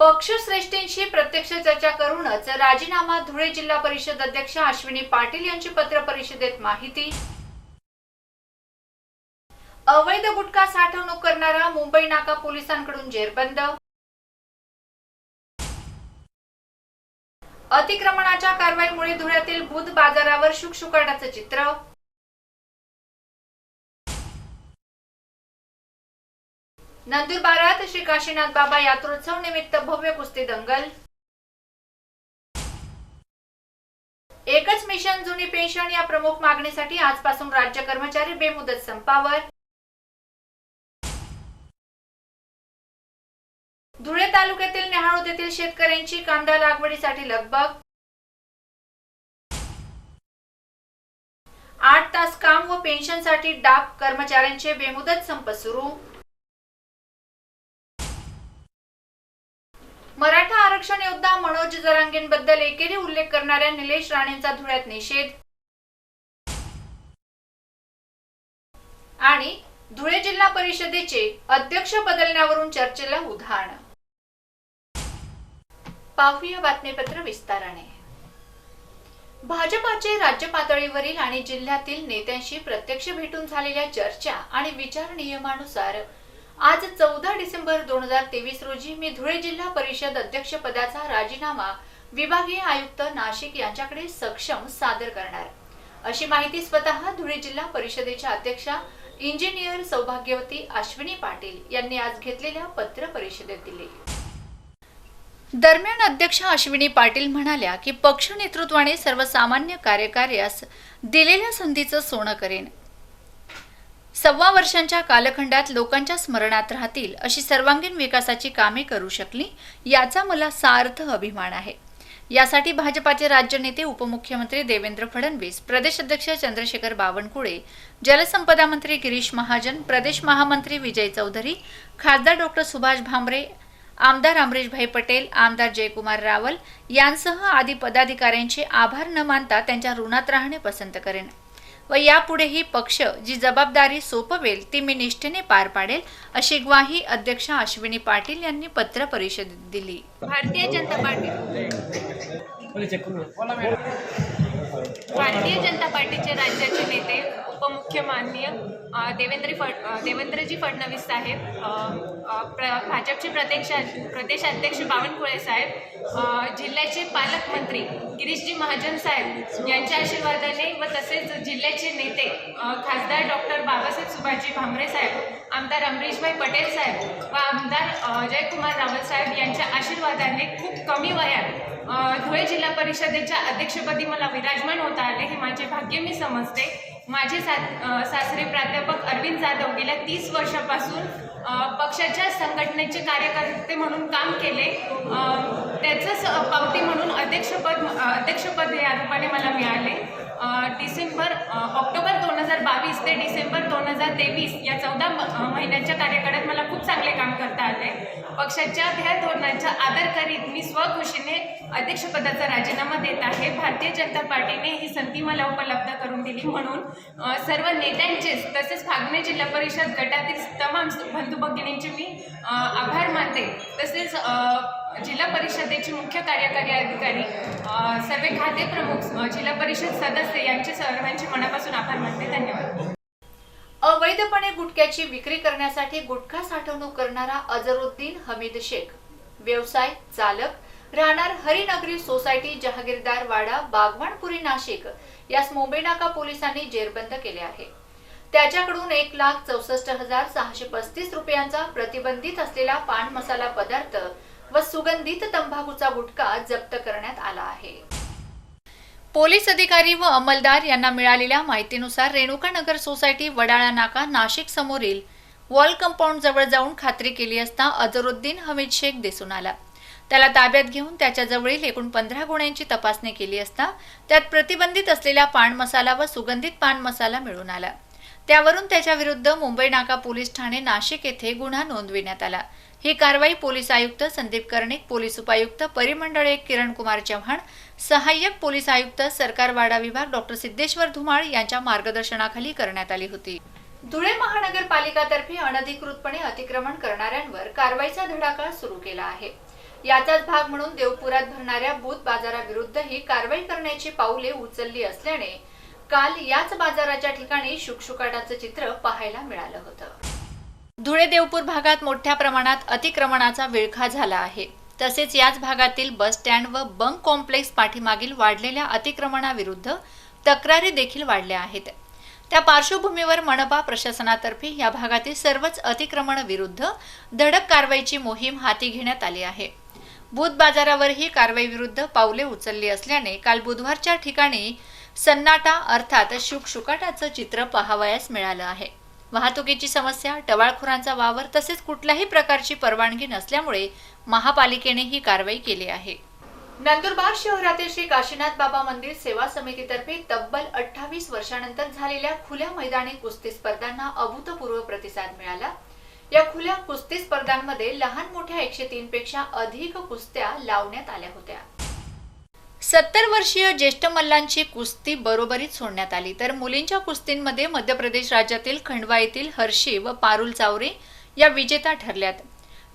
पक्षश्रेष्ठींशी प्रत्यक्ष चर्चा करूनच राजीनामा धुळे जिल्हा परिषद अध्यक्ष अश्विनी पाटील यांची पत्र परिषदेत माहिती. अवैध गुटखा साठवणूक करणारा मुंबई नाका पोलिसांकडून जेरबंद. अतिक्रमणाच्या कारवाईमुळे धुळ्यातील बुध बाजारावर शुकशुकाटाचं चित्र. नंदुरबारात श्री काशीनाथ बाबा यात्रोत्सव निमित्त भव्य कुस्ती दंगल. एकच मिशन जुनी पेन्शन या प्रमुख मागणीसाठी आजपासून राज्य कर्मचारी बेमुदत संपावर. धुळे तालुक्यातील नेहाळूद येथील शेतकऱ्यांची कांदा लागवडीसाठी लगबग. आठ तास काम व पेन्शनसाठी डाक कर्मचाऱ्यांचे बेमुदत संप सुरू. मराठा आरक्षण योद्धा मनोज जरांगेंबद्दल एकेरी उल्लेख करणाऱ्या निलेश राणेंचा धुळ्यात निषेध. आणि धुळे जिल्हा परिषदेचे अध्यक्ष बदलण्यावरून चर्चेला उधाण. पाहूया बातमीपत्र विस्ताराने. भाजपाचे राज्य पातळीवरील आणि जिल्ह्यातील नेत्यांशी प्रत्यक्ष भेटून झालेल्या चर्चा आणि विचार नियमानुसार आज चौदा डिसेंबर दोन हजार तेवीस रोजी मी धुळे जिल्हा परिषद अध्यक्षपदाचा राजीनामा विभागीय आयुक्त नाशिक यांच्याकडे सक्षम सादर करणार. अशी माहिती स्वतः धुळे जिल्हा परिषदेच्या अध्यक्षा इंजिनियर सौभाग्यवती अश्विनी पाटील यांनी आज घेतलेल्या पत्र परिषदेत दिली. दरम्यान अध्यक्ष अश्विनी पाटील म्हणाल्या की पक्ष नेतृत्वाने सर्वसामान्य कार्यकार्यास दिलेल्या संधीचं सोनं करेन. सव्वा वर्षांच्या कालखंडात लोकांच्या स्मरणात राहतील अशी सर्वांगीण विकासाची कामे करू शकली याचा मला सार्थ अभिमान आहे. यासाठी भाजपाचे राज्य नेते उपमुख्यमंत्री देवेंद्र फडणवीस प्रदेश अध्यक्ष चंद्रशेखर बावनकुळे जलसंपदा मंत्री गिरीश महाजन प्रदेश महामंत्री विजय चौधरी खासदार डॉक्टर सुभाष भामरे आमदार अमरीशभाई पटेल आमदार जयकुमार रावल यांसह आदी पदाधिकाऱ्यांचे आभार न मानता त्यांच्या ऋणात राहणे पसंत करेन. व यापुढेही पक्ष जी जबाबदारी सोपवेल ती मी निष्ठेने पार पाडेल अशी ग्वाही अध्यक्ष अश्विनी पाटील यांनी पत्र परिषदेत दिली. भारतीय जनता पार्टी. भारतीय जनता पार्टीचे राज्याचे नेते उपमुख्य माननीय देवेंद्र फड देवेंद्रजी फडणवीस साहेब प्र भाजपचे प्रदेश प्रदेशाध्यक्ष बावनकुळे साहेब जिल्ह्याचे पालकमंत्री गिरीशजी महाजन साहेब यांच्या आशीर्वादाने व तसेच जिल्ह्याचे नेते खासदार डॉक्टर बाबासाहेब सुभाषजी भामरे साहेब आमदार अमरीशभाई पटेल साहेब व आमदार जयकुमार रावल साहेब यांच्या आशीर्वादाने खूप कमी वयात धुळे जिल्हा परिषदेच्या अध्यक्षपदी मला विराजमान होता आले हे माझे भाग्य मी समजते. माझे सा सासरे प्राध्यापक अरविंद जाधव गेल्या तीस वर्षापासून पक्षाच्या संघटनेचे कार्यकर्ते म्हणून काम केले. त्याचं त्याचंच पावती म्हणून अध्यक्षपद अध्यक्षपद या रूपाने मला मिळाले. डिसेंबर ऑक्टोबर दोन हजार बावीस ते डिसेंबर दोन हजार तेवीस या चौदा महिन्यांच्या कार्यकाळात मला खूप चांगले काम करता आले. पक्षाच्या ध्येय धोरणांचा आदर करीत मी स्वखुशीने अध्यक्षपदाचा राजीनामा देत आहे. भारतीय जनता पार्टीने ही संधी मला उपलब्ध करून दिली म्हणून सर्व नेत्यांचेच तसेच फागणे जिल्हा परिषद गटातील तमाम बंधू भगिनींचे मी आभार मानते. तसेच जिल्हा परिषदेचे मुख्य कार्यकारी अधिकारी सर्व खाते प्रमुख जिल्हा परिषद सदस्य यांचे सर्वांचे मनापासून आभार मानते. धन्यवाद. अवैधपणे गुटख्याची विक्री करण्यासाठी गुटखा साठवणूक करणारा अजरुद्दीन हमीद शेख व्यवसाय चालक राहणार हरिनगरी सोसायटी जहागीरदार वाडा बागवानपुरी नाशिक यास मुंबई नाका पोलिसांनी जेरबंद केले आहे. त्याच्याकडून एक लाख चौसष्ट हजार सहाशे पस्तीस रुपयांचा प्रतिबंधित असलेला पान मसाला पदार्थ व सुगंधित तंबाखूचा गुटखा जप्त करण्यात आला आहे. पोलीस अधिकारी व अंमलदार यांना मिळालेल्या माहितीनुसार रेणुका नगर सोसायटी वडाळा नाका नाशिक समोरील वॉल कंपाऊंड जवळ जाऊन खात्री केली असता अझरुद्दीन हमीद शेख दिसून आला. त्याला ताब्यात घेऊन त्याच्या जवळील एकूण पंधरा गुन्ह्यांची तपासणी केली असता त्यात प्रतिबंधित असलेला पान मसाला व सुगंधित पान मसाला मिळून आला. त्यावरून त्याच्या विरुद्ध मुंबई नाका पोलीस ठाणे नाशिक येथे गुन्हा नोंदविण्यात आला. ही कारवाई पोलीस आयुक्त संदीप कर्णिक पोलीस उपायुक्त परिमंडळ एक किरण कुमार चव्हाण सहाय्यक पोलीस आयुक्त सरकार वाडा विभाग डॉक्टर सिद्धेश्वर धुमाळ यांच्या मार्गदर्शनाखाली करण्यात आली होती. धुळे महानगरपालिकातर्फे अनधिकृतपणे अतिक्रमण करणाऱ्यांवर कारवाईचा धडाका सुरू केला आहे. याचाच भाग म्हणून देवपुरात भरणाऱ्या बूथ बाजाराविरुद्ध ही कारवाई करण्याची पाऊले उचलली असल्याने काल याच बाजाराच्या ठिकाणी शुकशुकाटाचं चित्र पाहायला मिळालं होतं. धुळे देवपूर भागात मोठ्या प्रमाणात अतिक्रमणाचा विळखा झाला आहे. तसेच याच भागातील बस स्टँड व बंक कॉम्प्लेक्स पाठीमागील वाढलेल्या अतिक्रमणाविरुद्ध तक्रारी देखील वाढल्या आहेत. त्या पार्श्वभूमीवर मनपा प्रशासनातर्फे या भागातील सर्वच अतिक्रमण विरुद्ध धडक कारवाईची मोहीम हाती घेण्यात आली आहे. बुध बाजारावरही कारवाई विरुद्ध पावले उचलली असल्याने काल बुधवारच्या ठिकाणी सन्नाटा अर्थात शुकशुकाटाचं चित्र पाहावयास मिळालं आहे. वाहतुकीची समस्या टवाळखोरांचा वावर तसेच कुठल्याही प्रकारची परवानगी नसल्यामुळे महापालिकेने ही कारवाई केली आहे. नंदुरबार शहरातील श्री काशीनाथ बाबा मंदिर सेवा समितीतर्फे तब्बल अठ्ठावीस वर्षानंतर झालेल्या खुल्या मैदानी कुस्ती स्पर्धांना अभूतपूर्व प्रतिसाद मिळाला. या खुल्या कुस्ती स्पर्धांमध्ये लहान मोठ्या एकशे तीन पेक्षा अधिक कुस्त्या लावण्यात आल्या होत्या. सत्तर वर्षीय ज्येष्ठ मल्लांची कुस्ती बरोबरीत सोडण्यात आली. तर मुलींच्या कुस्तींमध्ये मध्य प्रदेश राज्यातील खंडवा येथील हर्षी व पारुल चावरे या विजेता ठरल्यात.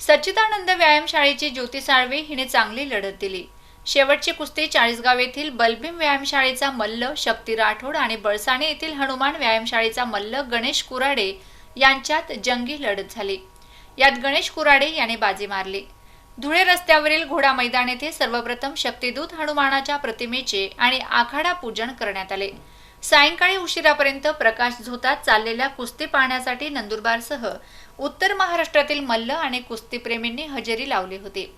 सच्चिदानंद व्यायामशाळेची ज्योती साळवे हिने चांगली लढत दिली. शेवटची कुस्ती चाळीसगाव येथील बलभीम व्यायामशाळेचा मल्ल शक्ती राठोड आणि बळसाणे येथील हनुमान व्यायामशाळेचा मल्ल गणेश कुराडे यांच्यात जंगी लढत झाली. यात गणेश कुराडे याने बाजी मारली. धुळे रस्त्यावरील घोडा मैदान येथे सर्वप्रथम शक्तिदूत हनुमानाच्या प्रतिमेचे आणि आखाडा पूजन करण्यात आले. सायंकाळी उशिरापर्यंत प्रकाश झोतात चाललेल्या कुस्ती पाहण्यासाठी नंदुरबारसह उत्तर महाराष्ट्रातील मल्ल आणि कुस्तीप्रेमींनी हजेरी लावली होती.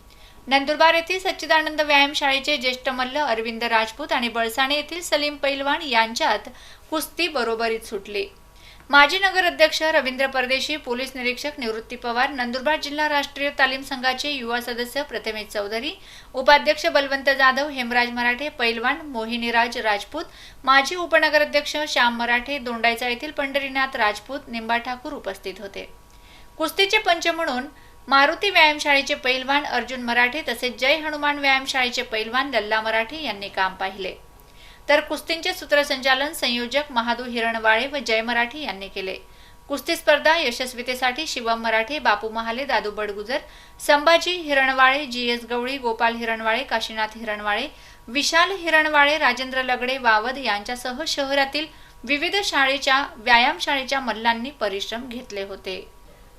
नंदुरबार येथील सच्चिदानंद व्यायामशाळेचे ज्येष्ठ मल्ल अरविंद राजपूत आणि बळसाणे येथील सलीम पैलवान यांच्यात कुस्ती बरोबरीत सुटली. माजी नगराध्यक्ष रवींद्र परदेशी पोलीस निरीक्षक निवृत्ती पवार नंदुरबार जिल्हा राष्ट्रीय तालीम संघाचे युवा सदस्य प्रथमेश चौधरी उपाध्यक्ष बलवंत जाधव हेमराज मराठे पैलवान मोहिनीराज राजपूत माजी उपनगराध्यक्ष श्याम मराठे दोंडायचा येथील पंढरीनाथ राजपूत निंबा ठाकूर उपस्थित होते. कुस्तीचे पंच म्हणून मारुती व्यायामशाळेचे पैलवान अर्जुन मराठे तसेच जय हनुमान व्यायामशाळेचे पैलवान लल्ला मराठे यांनी काम पाहिले. तर कुस्तींचे सूत्रसंचालन संयोजक महादू हिरणवाळे व जय मराठी यांनी केले. कुस्ती स्पर्धा यशस्वीतेसाठी शिवम मराठे बापू महाले दादू बडगुजर संभाजी हिरणवाळे जी एस गवळी गोपाल हिरणवाळे काशीनाथ हिरणवाळे विशाल हिरणवाळे राजेंद्र लगडे वावद यांच्यासह शहरातील विविध शाळेच्या व्यायामशाळेच्या मल्लांनी परिश्रम घेतले होते.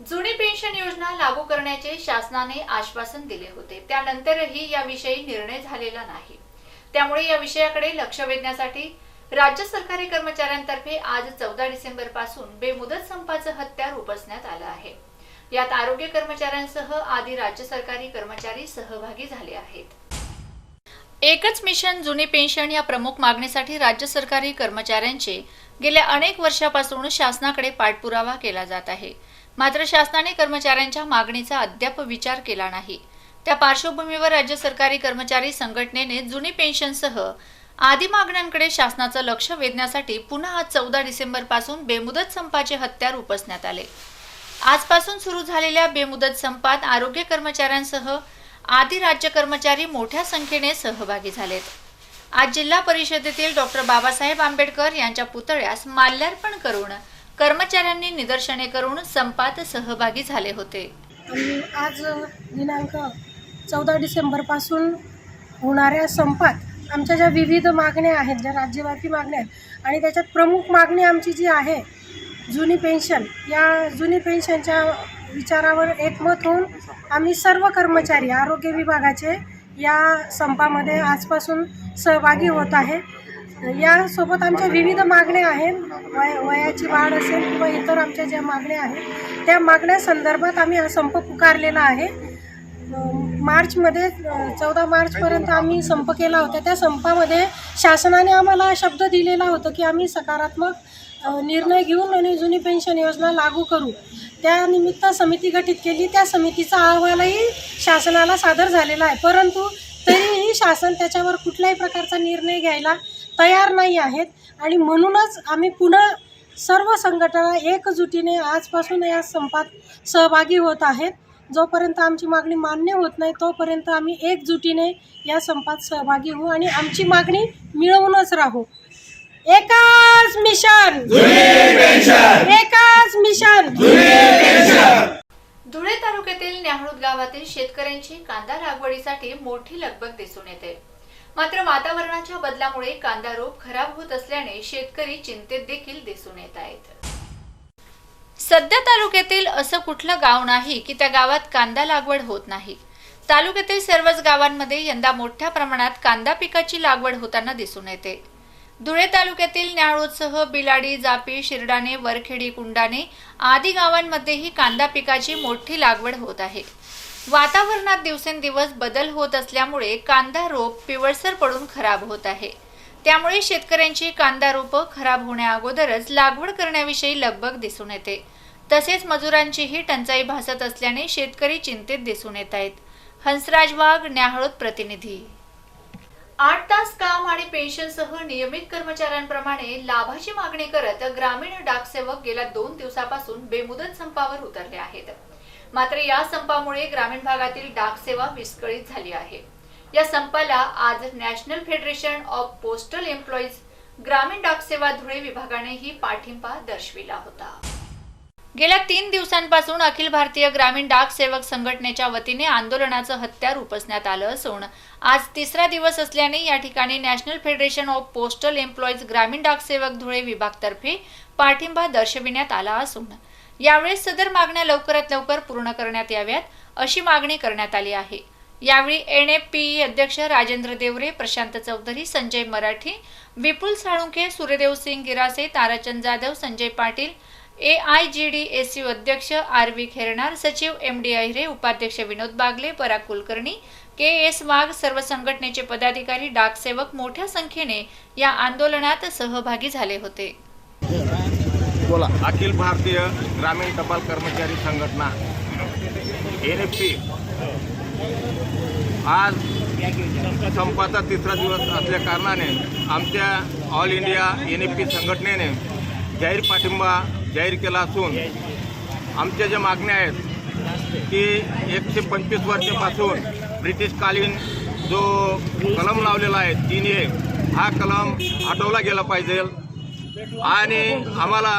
जुनी पेन्शन योजना लागू करण्याचे शासनाने आश्वासन दिले होते. त्यानंतरही याविषयी निर्णय झालेला नाही. त्यामुळे या विषयाकडे लक्ष वेधण्यासाठी राज्य सरकारी कर्मचाऱ्यांतर्फे आज चौदा डिसेंबरपासून बेमुदत संपाचं हत्यार उपसण्यात आलं आहे. यात आरोग्य कर्मचाऱ्यांसह आदी राज्य सरकारी कर्मचारी सहभागी झाले आहेत. एकच मिशन जुनी पेन्शन या प्रमुख मागणीसाठी राज्य सरकारी कर्मचाऱ्यांचे गेल्या अनेक वर्षापासून शासनाकडे पाठपुरावा केला जात आहे. मात्र शासनाने कर्मचाऱ्यांच्या मागणीचा अद्याप विचार केला नाही. त्या पार्श्वभूमीवर राज्य सरकारी कर्मचारी संघटनेने जुनी पेन्शनसह आदी मागण्यांकडे शासनाचं लक्ष वेधण्यासाठी पुन्हा आज चौदा डिसेंबरपासून बेमुदत संपाचे हत्यार उपसण्यात आले. आजपासून सुरू झालेल्या बेमुदत संपात आरोग्य कर्मचाऱ्यांसह आदी राज्य कर्मचारी मोठ्या संख्येने सहभागी झालेत. आज जिल्हा परिषदेतील डॉक्टर बाबासाहेब आंबेडकर यांच्या पुतळ्यास माल्यार्पण करून कर्मचाऱ्यांनी निदर्शने करून संपात सहभागी झाले होते. आज दिनांक चौदा डिसेंबरपासून होणाऱ्या संपात आमच्या ज्या विविध मागण्या आहेत ज्या राज्यव्यापी मागण्या आहेत आणि त्याच्यात प्रमुख मागणी आमची जी आहे जुनी पेन्शन या जुनी पेन्शनच्या विचारावर एकमत होऊन आम्ही सर्व कर्मचारी आरोग्य विभागाचे या संपामध्ये आजपासून सहभागी होत आहे. यासोबत आमच्या विविध मागण्या आहेत वय वयाची वाढ असेल किंवा इतर आमच्या ज्या मागण्या आहेत त्या मागण्या संदर्भात आम्ही हा संप पुकारलेला आहे. मार्चमध्ये चौदा मार्चपर्यंत आम्ही संप केला होता. त्या संपामध्ये शासनाने आम्हाला शब्द दिलेला होता की आम्ही सकारात्मक निर्णय घेऊन आणि जुनी पेन्शन योजना लागू करू. त्यानिमित्त समिती गठीत केली. त्या समितीचा अहवालही शासनाला सादर झालेला आहे. परंतु तरीही शासन त्याच्यावर कुठल्याही प्रकारचा निर्णय घ्यायला तयार नाही आहेत. आणि म्हणूनच आम्ही पुन्हा सर्व संघटना एकजुटीने आजपासून या संपात सहभागी होत आहेत. जोपर्यंत आमची मागणी मान्य होत नाही तोपर्यंत आम्ही एकजुटीने या संपात सहभागी होऊ आणि आमची मागणी मिळवूनच राहू. एकाच मिशन! एकाच मिशन! धुळे तालुक्यातील न्याहळूद गावातील शेतकऱ्यांची कांदा लागवडीसाठी मोठी लगबग दिसून येते. मात्र वातावरणाच्या बदलामुळे कांदा रोप खराब होत असल्याने शेतकरी चिंतेत देखील दिसून येत आहेत. सध्या तालुक्यातील असं कुठलं गाव नाही की त्या गावात कांदा लागवड होत नाही. तालुक्यातील सर्वच गावांमध्ये यंदा मोठ्या प्रमाणात कांदा पिकाची लागवड होताना दिसून येते. धुळे तालुक्यातील न्याळूदसह बिलाडी जापी शिरडाणे वरखेडी कुंडाणे आदी गावांमध्येही कांदा पिकाची मोठी लागवड होत आहे. वातावरणात दिवसेंदिवस बदल होत असल्यामुळे कांदा रोप पिवळसर पडून खराब होत आहे. त्यामुळे शेतकऱ्यांची कांदा रोपं खराब होण्याअगोदरच लागवड करण्याविषयी लगबग दिसून येते. तसेच मजुरांचीही टंचाई भासत असल्याने शेतकरी चिंतेत दिसून येत आहेत. हंसराज वाघ न्याहळोद प्रतिनिधी. आठ तास काम आणि पेन्शनसह नियमित कर्मचाऱ्यांप्रमाणे लाभाची मागणी करत ग्रामीण डाकसेवक गेल्या दोन दिवसापासून बेमुदत संपावर उतरले आहेत. मात्र या संपामुळे ग्रामीण भागातील डाकसेवा विस्कळीत झाली आहे. या संपाला आज national federation of postal employees ग्रामीण डाकसेवा धुळे विभागानेही पाठिंबा दर्शविला होता. गेल्या तीन दिवसांपासून अखिल भारतीय ग्रामीण डाक सेवक संघटनेच्या वतीने आंदोलनाचं हत्यार उपसण्यात आलं असून आज तिसरा दिवस असल्याने या ठिकाणी national federation of postal employees ग्रामीण डाक सेवक धुळे विभागतर्फे पाठिंबा दर्शविण्यात आला असून यावेळी सदर मागण्या लवकरात लवकर पूर्ण करण्यात याव्यात अशी मागणी करण्यात आली आहे. यावेळी एन एफ पी अध्यक्ष Rajendra Deore Prashant Chaudhari Sanjay Marathi Vipul Salunke Suryadev Singh Girase Tarachand Jadhav Sanjay Patil A I G D S U अध्यक्ष आर बी खेरणार सचिव एम डी अहिरे उपाध्यक्ष विनोद बागले पराग कुलकर्णी के एस वाघ सर्व संघटनेचे पदाधिकारी डाकसेवक मोठ्या संख्येने या आंदोलनात सहभागी झाले होते. बोला. अखिल भारतीय ग्रामीण टपाल कर्मचारी संघटना एन एफ पी आज संपाचा तिसरा दिवस असल्या कारणाने आमच्या All India N F P संघटनेने जाहीर पाठिंबा जाहीर केला असून आमच्या ज्या मागण्या आहेत की एकशे पंचवीस वर्षापासून ब्रिटिशकालीन जो कलम लावलेला आहे तीन एक हा कलम हटवला गेला पाहिजे. आणि आम्हाला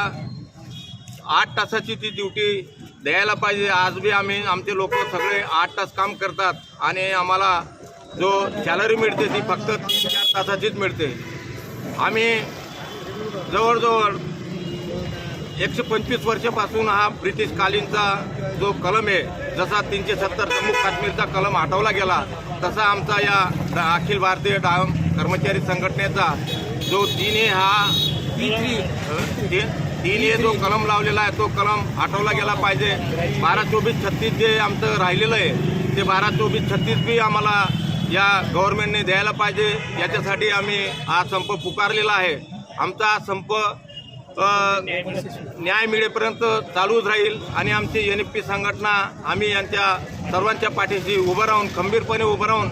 आठ तासाची ती ड्युटी द्यायला पाहिजे. आज बी आम्ही आमचे लोक सगळे आठ तास काम करतात आणि आम्हाला जो सॅलरी मिळते ती फक्त तीन चार तासाचीच मिळते. आम्ही जवळजवळ एकशे पंचवीस वर्षापासून हा ब्रिटिशकालीनचा जो कलम आहे जसा तीनशे सत्तर जम्मू काश्मीरचा कलम हटवला गेला तसा आमचा या अखिल भारतीय डा कर्मचारी संघटनेचा जो तीन ए हा तीन ए. जो कलम लावलेला आहे तो कलम हटवला गेला पाहिजे. बारा चोवीस छत्तीस जे आमचं राहिलेलं आहे ते बारा चोवीस छत्तीस बी आम्हाला या गव्हर्नमेंटने द्यायला पाहिजे. याच्यासाठी आम्ही हा संप पुकारलेला आहे. आमचा हा संप न्याय मिळेपर्यंत चालूच राहील आणि आमची एन एफ पी संघटना आम्ही यांच्या सर्वांच्या पाठीशी उभं राहून खंबीरपणे उभं राहून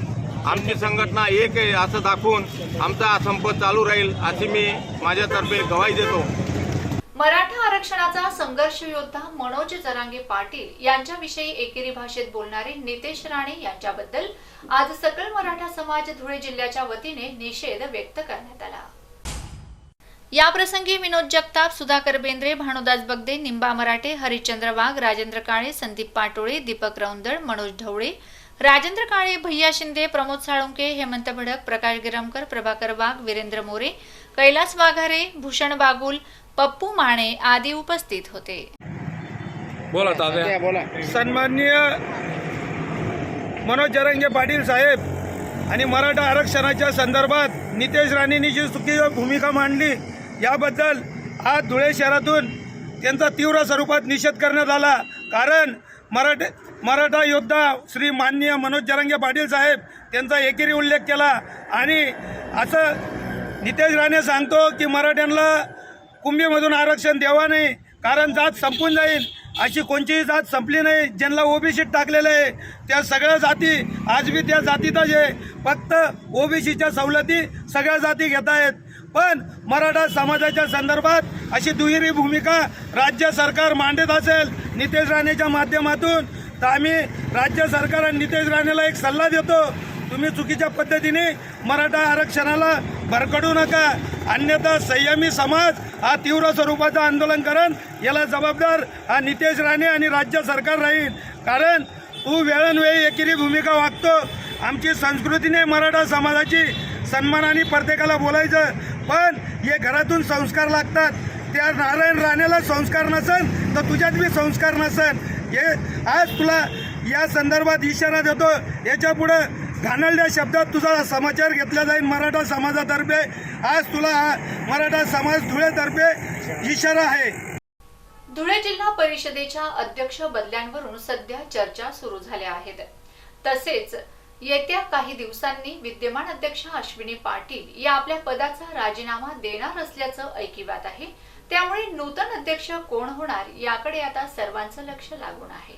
आमची संघटना एक आहे असं दाखवून आमचा हा संप चालू राहील अशी मी माझ्यातर्फे गवाही देतो. मराठा आरक्षणाचा संघर्ष योद्धा मनोज जरांगे पाटील यांच्याविषयी एकेरी भाषेत बोलणारे नितेश राणे यांच्याबद्दल आज सकल मराठा समाज धुळे जिल्ह्याच्या वतीने निषेध व्यक्त करण्यात आला. या प्रसंगी विनोद जगताप सुधाकर बेंद्रे भानुदास बगदे निंबा मराठे हरिश्चंद्र वाघ राजेंद्र काळे संदीप पाटोळे दीपक रौंदळ मनोज ढवळे राजेंद्र काळे भैया शिंदे प्रमोद साळुंके हेमंत भडक प्रकाश गिरमकर प्रभाकर वाघ वीरेंद्र मोरे कैलास वाघारे भूषण बागुल पप्पू माणे आदी उपस्थित होते. बोला तात्या. सन्माननीय मनोज जरंगे पाटील साहेब आणि मराठा आरक्षणाच्या संदर्भात नितेश राणेंनी जी चुकीची भूमिका मांडली याबद्दल आज धुळे शहरातून त्यांचा तीव्र स्वरूपात निषेध करण्यात आला. कारण मराठा मराठा योद्धा श्री माननीय मनोज जरंगे पाटील साहेब त्यांचा एकेरी उल्लेख केला. आणि असं नितेश राणे सांगतो की मराठ्यांना कुंभीमधून आरक्षण द्यावा नाही कारण जात संपून जाईल. अशी कोणतीही जात संपली नाही ज्यांना ओबीसीत टाकलेलं आहे त्या सगळ्या जाती आज बी त्या जातीतच आहे. फक्त ओबीसीच्या सवलती सगळ्या जाती घेत आहेत पण मराठा समाजाच्या संदर्भात अशी दुहेरी भूमिका राज्य सरकार मांडत असेल नितेश राणेच्या माध्यमातून तर आम्ही राज्य सरकार आणि नितेश राणेला एक सल्ला देतो. तुम्ही चुकीच्या पद्धतीने मराठा आरक्षणाला भरकडू नका. अन्यथा संयमी समाज हा तीव्र स्वरूपाचं आंदोलन करण याला जबाबदार हा नितेश राणे आणि राज्य सरकार राहील. कारण तू वेळोवेळी एकेरी भूमिका वागतो. आमची संस्कृतीने मराठा समाजाची सन्मानाने प्रत्येकाला बोलायचं. पण हे घरातून संस्कार लागतात. त्या नारायण राणेला संस्कार नसन तर तुझ्यात बी संस्कार नसन. हे आज तुला या संदर्भात इशारा देतो. याच्या पुढं घाणलड्या शब्दात तुझा समाचार घेतला जाईल मराठा समाजातर्फे. आज तुला हा मराठा समाज धुळेतर्फे इशारा आहे. धुळे जिल्हा परिषदेच्या अध्यक्ष बदल्यांवरून सध्या चर्चा सुरू झाल्या आहेत. तसेच येत्या काही दिवसांनी विद्यमान अध्यक्ष अश्विनी पाटील या आपल्या पदाचा राजीनामा देणार असल्याचं ऐकिवात आहे. त्यामुळे नूतन अध्यक्ष कोण होणार याकडे आता सर्वांचं लक्ष लागून आहे.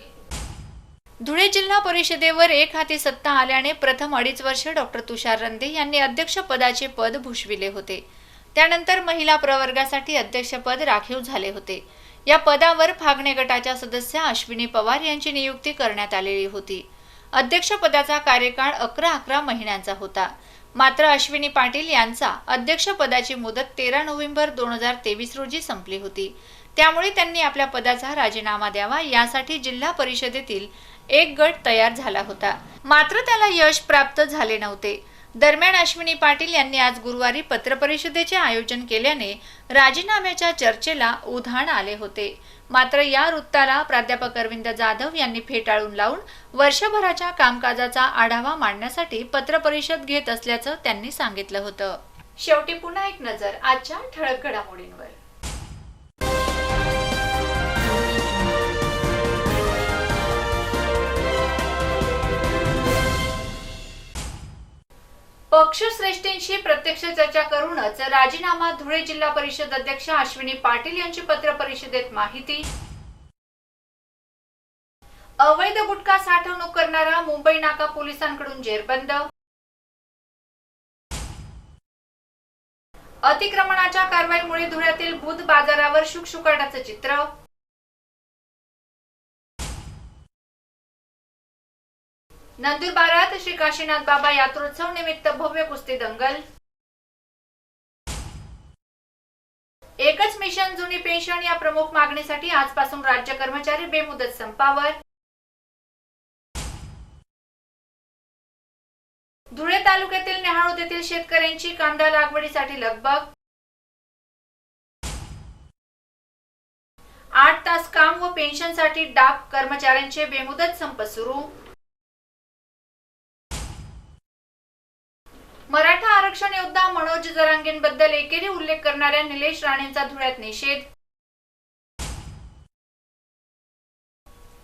धुळे जिल्हा परिषदेवर एक हाती सत्ता आल्याने प्रथम अडीच वर्ष डॉक्टर तुषार रंदे यांनी अध्यक्षपदाचे पद भूषविले होते. त्यानंतर महिला प्रवर्गासाठी अध्यक्षपद राखीव झाले होते. या पदावर फागणे गटाच्या सदस्य अश्विनी पवार यांची नियुक्ती करण्यात आलेली होती. अध्यक्षपदाचा कार्यकाळ अकरा अकरा महिन्यांचा होता. मात्र अश्विनी पाटील यांचा अध्यक्षपदाची मुदत तेरा नोव्हेंबर दोन हजार तेवीस रोजी संपली होती. त्यामुळे त्यांनी आपल्या पदाचा राजीनामा द्यावा यासाठी जिल्हा परिषदेतील एक गट तयार झाला होता. मात्र त्याला यश प्राप्त झाले नव्हते. दरम्यान अश्विनी पाटील यांनी आज गुरुवारी पत्रपरिषदेचे आयोजन केल्याने राजीनाम्याच्या चर्चेला उधाण आले होते. मात्र या वृत्ताला प्राध्यापक अरविंद जाधव यांनी फेटाळून लावून वर्षभराच्या कामकाजाचा आढावा मांडण्यासाठी पत्रपरिषद घेत असल्याचं त्यांनी सांगितलं होतं. शेवटी पुन्हा एक नजर आजच्या ठळक घडामोडींवर. पक्षश्रेष्ठींशी प्रत्यक्ष चर्चा करूनच राजीनामा धुळे जिल्हा परिषद अध्यक्ष अश्विनी पाटील यांची पत्र परिषदेत माहिती. अवैध गुटखा साठवणूक करणारा मुंबई नाका पोलिसांकडून जेरबंद. अतिक्रमणाच्या कारवाईमुळे धुळ्यातील बुध बाजारावर शुकशुकाटाचं चित्र. नंदुरबारात श्री काशीनाथ बाबा यात्रोत्सव निमित्त भव्य कुस्ती दंगल. एकच मिशन जुनी पेन्शन या प्रमुख मागणीसाठी आजपासून राज्य कर्मचारी बेमुदत संपावर. धुळे तालुक्यातील नेहाळूद येथील शेतकऱ्यांची कांदा लागवडीसाठी लगबग. आठ तास काम व पेन्शनसाठी डाक कर्मचाऱ्यांचे बेमुदत संप सुरू. मराठा आरक्षण योद्धा मनोज जरांगेंबद्दल एकेरी उल्लेख करणाऱ्या निलेश राणेंचा धुळ्यात निषेध.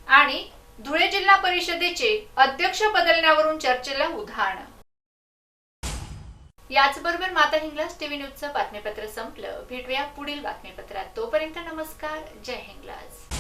आणि धुळे जिल्हा परिषदेचे अध्यक्ष बदलण्यावरून चर्चेला उधाण. याचबरोबर माता हिंगलाज टीव्ही न्यूजचं बातमीपत्र संपलं. भेटूया पुढील बातमीपत्रात. तोपर्यंत नमस्कार. जय हिंगलाज.